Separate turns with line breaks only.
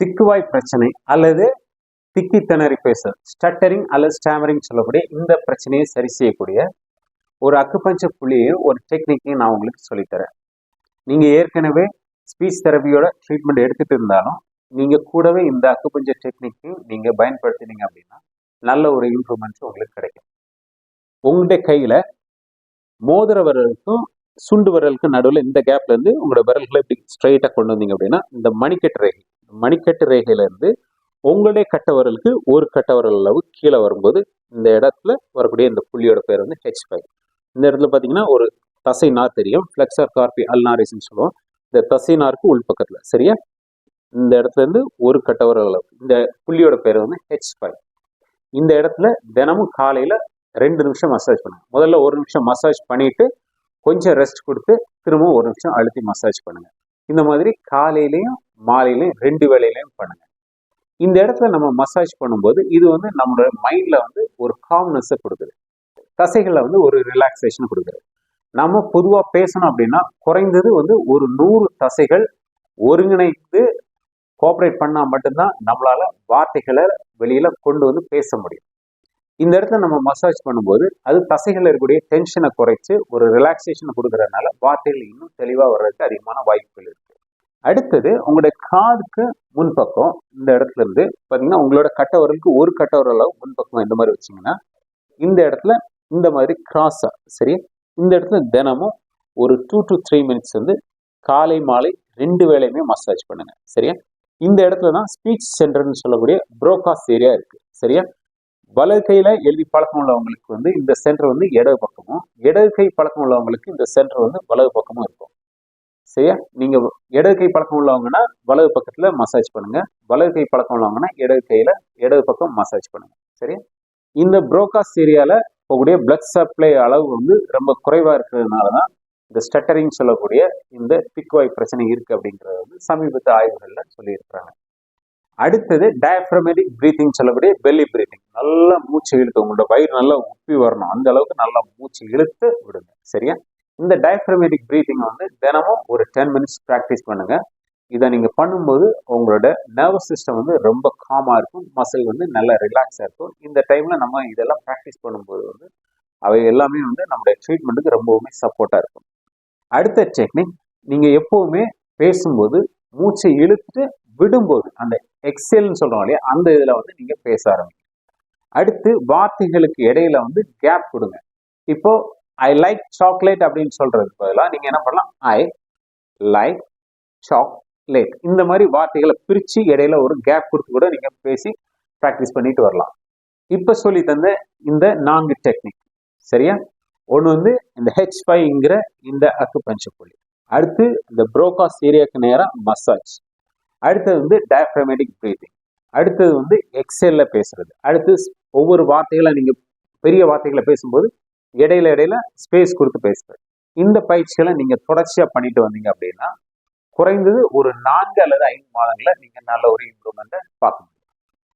திக்குவாய் பிரச்சனை அல்லது திக்கி திணறி பேசல் ஸ்டட்டரிங் அல்லது ஸ்டாமரிங் சொல்லக்கூடிய இந்த பிரச்சனையை சரி செய்யக்கூடிய ஒரு அக்குப்பஞ்ச புள்ளியையும் ஒரு டெக்னிக்கையும் நான் உங்களுக்கு சொல்லித்தரேன். நீங்கள் ஏற்கனவே ஸ்பீச் தெரப்பியோட ட்ரீட்மெண்ட் எடுத்துகிட்டு இருந்தாலும் நீங்கள் கூடவே இந்த அக்குப்பஞ்ச டெக்னிக்கு நீங்கள் பயன்படுத்தினீங்க அப்படின்னா நல்ல ஒரு இம்ப்ரூவ்மெண்ட்ஸ் உங்களுக்கு கிடைக்கும். உங்களுடைய கையில் மோதிர விரலுக்கும் சுண்டு விரலுக்கும் நடுவில் இந்த கேப்லேருந்து உங்களோட விரல்களை இப்படி ஸ்ட்ரைட்டாக கொண்டு வந்தீங்க அப்படின்னா இந்த மணிக்கட்டு ரேகை மணிக்கட்டு ரேகையிலேருந்து உங்களுடைய கட்டவரலுக்கு ஒரு கட்டவரல் அளவு கீழே வரும்போது இந்த இடத்துல வரக்கூடிய இந்த புள்ளியோட பேர் வந்து ஹெச் ஃபைவ் இந்த இடத்துல பார்த்தீங்கன்னா ஒரு தசை நார் தெரியும் ஃப்ளெக்ஸர் கார்பி அல்நாரிஸ்ன்னு சொல்லுவோம். இந்த தசை நாருக்கு உள்பக்கத்தில் சரியா? இந்த இடத்துல இருந்து ஒரு கட்டவரல் அளவு. இந்த புள்ளியோட பேர் வந்து ஹெச் ஃபைவ் இந்த இடத்துல தினமும் காலையில் ரெண்டு நிமிஷம் மசாஜ் பண்ணுங்க. முதல்ல ஒரு நிமிஷம் மசாஜ் பண்ணிட்டு கொஞ்சம் ரெஸ்ட் கொடுத்து திரும்பவும் ஒரு நிமிஷம் அழுத்தி மசாஜ் பண்ணுங்க. இந்த மாதிரி காலையிலையும் மாலையிலையும் ரெண்டு வேலையிலையும் பண்ணுங்க. இந்த இடத்துல நம்ம மசாஜ் பண்ணும்போது இது வந்து நம்மளோட மைண்டில் வந்து ஒரு காம்னஸை கொடுக்குது. தசைகளில் வந்து ஒரு ரிலாக்ஸேஷன் கொடுக்குது. நம்ம பொதுவாக பேசணும் அப்படின்னா குறைந்தது வந்து ஒரு நூறு தசைகள் ஒருங்கிணைத்து கோஆப்ரேட் பண்ணால் மட்டும்தான் நம்மளால் வார்த்தைகளை வெளியில் கொண்டு வந்து பேச முடியும். இந்த இடத்துல நம்ம மசாஜ் பண்ணும்போது அது தசைகள் இருக்கக்கூடிய டென்ஷனை குறைச்சு ஒரு ரிலாக்ஸேஷனை கொடுக்குறதுனால வார்த்தைகள் இன்னும் தெளிவாக வர்றதுக்கு அதிகமான வாய்ப்புகள் இருக்கு. அடுத்தது உங்களுடைய காதுக்கு முன்பக்கம் இந்த இடத்துல இருந்து பார்த்தீங்கன்னா உங்களோட கட்டவரலுக்கு ஒரு கட்டவரல் அளவு முன்பக்கம் இந்த மாதிரி வச்சிங்கன்னா இந்த இடத்துல இந்த மாதிரி கிராஸாக சரி? இந்த இடத்துல தினமும் ஒரு டூ டு த்ரீ மினிட்ஸ் வந்து காலை மாலை ரெண்டு வேளையுமே மசாஜ் பண்ணுங்க சரியா? இந்த இடத்துல தான் ஸ்பீச் சென்டர்னு சொல்லக்கூடிய புரோகாஸ் ஏரியா இருக்கு சரியா? வலது கையில எழுதி பழக்கம் உள்ளவங்களுக்கு வந்து இந்த சென்டர் வந்து இடது பக்கமும் இடது கை பழக்கம் உள்ளவங்களுக்கு இந்த சென்டர் வந்து வலது பக்கமும் இருக்கும். சரியா? நீங்க இடது கை பழக்கம் உள்ளவங்கன்னா வலது பக்கத்துல மசாஜ் பண்ணுங்க. வலது கை பழக்கம் உள்ளவங்கன்னா இடது கையில இடது பக்கம் மசாஜ் பண்ணுங்க. சரியா? இந்த புரோகாஸ் ஏரியால போகக்கூடிய பிளட் சப்ளை அளவு வந்து ரொம்ப குறைவா இருக்கிறதுனால தான் இந்த ஸ்டட்டரிங் சொல்லக்கூடிய இந்த பிக்வாய் பிரச்சனை இருக்கு அப்படிங்கறது வந்து சமீபத்து ஆய்வுகள்ல சொல்லியிருக்கிறாங்க. அடுத்தது டயஃப்ரமேட்டிக் பிரீத்திங் சொல்லக்கூடிய பெல்லி பிரீத்திங் நல்லா மூச்சு இழுத்து உங்களோட வயிறு நல்லா உப்பி வரணும். அந்த அளவுக்கு நல்லா மூச்சு இழுத்து விடுங்க. சரியா? இந்த டயஃப்ரமேட்டிக் ப்ரீத்திங் வந்து தினமும் ஒரு டென் மினிட்ஸ் ப்ராக்டிஸ் பண்ணுங்க. இதை நீங்க பண்ணும்போது உங்களோட நர்வஸ் சிஸ்டம் வந்து ரொம்ப காமா இருக்கும். மசில் வந்து நல்ல ரிலாக்ஸாக இருக்கும். இந்த டைம்ல நம்ம இதெல்லாம் ப்ராக்டிஸ் பண்ணும்போது வந்து அவை எல்லாமே வந்து நம்மளுடைய ட்ரீட்மெண்ட்டுக்கு ரொம்பவுமே சப்போர்ட்டாக இருக்கும். அடுத்த டெக்னிக் நீங்க எப்பவுமே பேசும்போது மூச்சை இழுத்து விடும்போது அந்த எக்ஸல்னு சொல்றோம் இல்லையா அந்த இதில் வந்து நீங்க பேச ஆரம்பிங்க. அடுத்து வார்த்தைகளுக்கு இடையில வந்து கேப் கொடுங்க. இப்போ ஐ லைக் சாக்லேட் அப்படின்னு சொல்றதுக்கு பதிலாக நீங்க என்ன பண்ணலாம்? ஐ லைக் சாக்லேட் இந்த மாதிரி வார்த்தைகளை பிரித்து இடையில ஒரு கேப் கொடுத்து கூட நீங்க பேசி ப்ராக்டிஸ் பண்ணிட்டு வரலாம். இப்போ சொல்லி தந்த இந்த நான்கு டெக்னிக் சரியா? ஒன்று வந்து இந்த ஹெச் ஃபைங்கிற இந்த அக்கு பஞ்ச புள்ளி அடுத்து இந்த புரோகாஸ் ஏரியாவுக்கு நேராக மசாஜ் அடுத்தது வந்து டயப்ரமேட்டிக் ப்ரீத்திங் அடுத்தது வந்து எக்ஸெல்ல பேசுறது. அடுத்து ஒவ்வொரு வார்த்தைகளை நீங்க பெரிய வார்த்தைகளை பேசும்போது இடையில இடையில ஸ்பேஸ் கொடுத்து பேசுவேன் இந்த பயிற்சிகளை நீங்க தொடர்ச்சியா பண்ணிட்டு வந்தீங்க அப்படின்னா குறைந்தது ஒரு நான்கு அல்லது ஐந்து மாதங்களில் நீங்க நல்ல ஒரு இம்ப்ரூவ்மெண்ட்டை பார்க்க முடியும்.